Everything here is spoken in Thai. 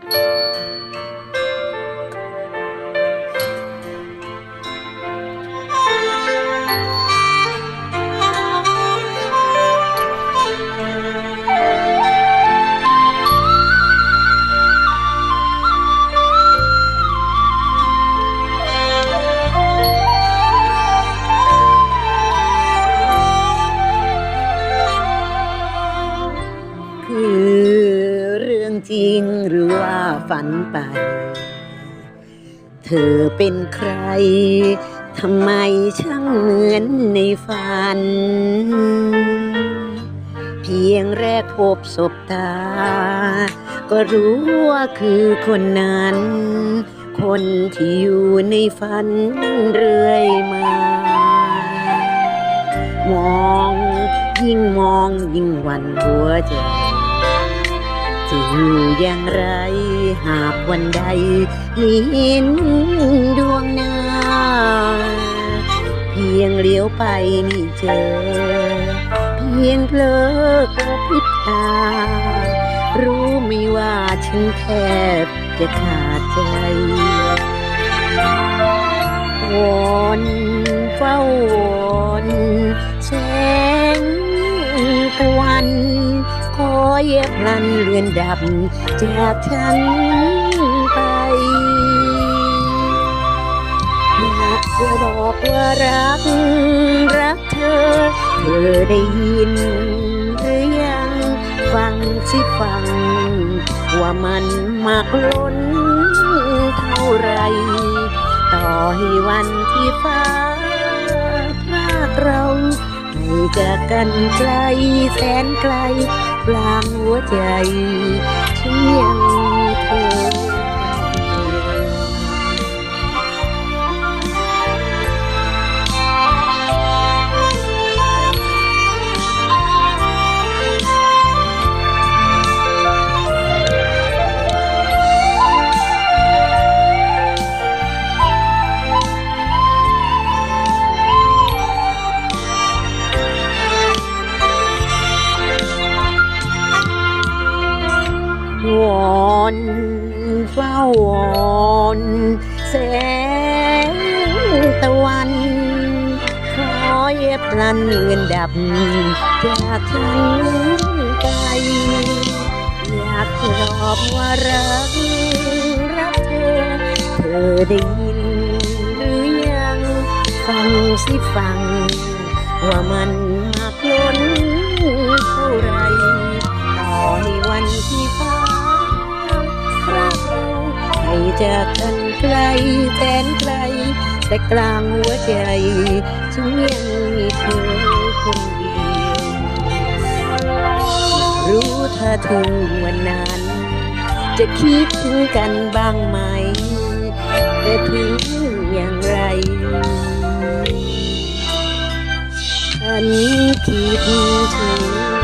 คื เรื่องจริงหรือว่าฝันไป เธอเป็นใคร ทำไมช่างเหมือนในฝัน เพียงแรกพบศบตา ก็รู้ว่าคือคนนั้น คนที่อยู่ในฝันเรื่อยมา มองยิ่งมองยิ่งหวันหัวใจ จะอยู่อย่างไร หากวันใดมีเห็นดวงหน้าเพียงเลี้ยวไปนี่เจอ เพียงเพลอกระพริบตา รู้ไม่ว่าฉันแทบจะขาดใจ อเย็บพลันเลือนดับจากฉันไปอยากจะบอกว่ารัก รักเธอ เธอได้ยินหรือยัง ฟังสิฟัง ว่ามันมากล้นเท่าไร ต่อให้วันที่ฟ้าพรากเรา จากกันไกลแสนไกลกลางหัวใจฉันยัง วอนเฝ้าวอนแสงตะวันขอยพลันเงินดับจากฉันไปอยากจะบอกว่ารักรักเธอ เธอได้ยินหรือยัง ฟังสิฟัง ว่ามันมากล้นเท่าไร จากกันไกลแสนไกล แต่กลางหัวใจฉันยังมีเธอคนเดียวรู้ถ้าถึงวันนั้น จะคิดถึงกันบ้างไหมแต่ถึงอย่างไร ฉันคิดถึง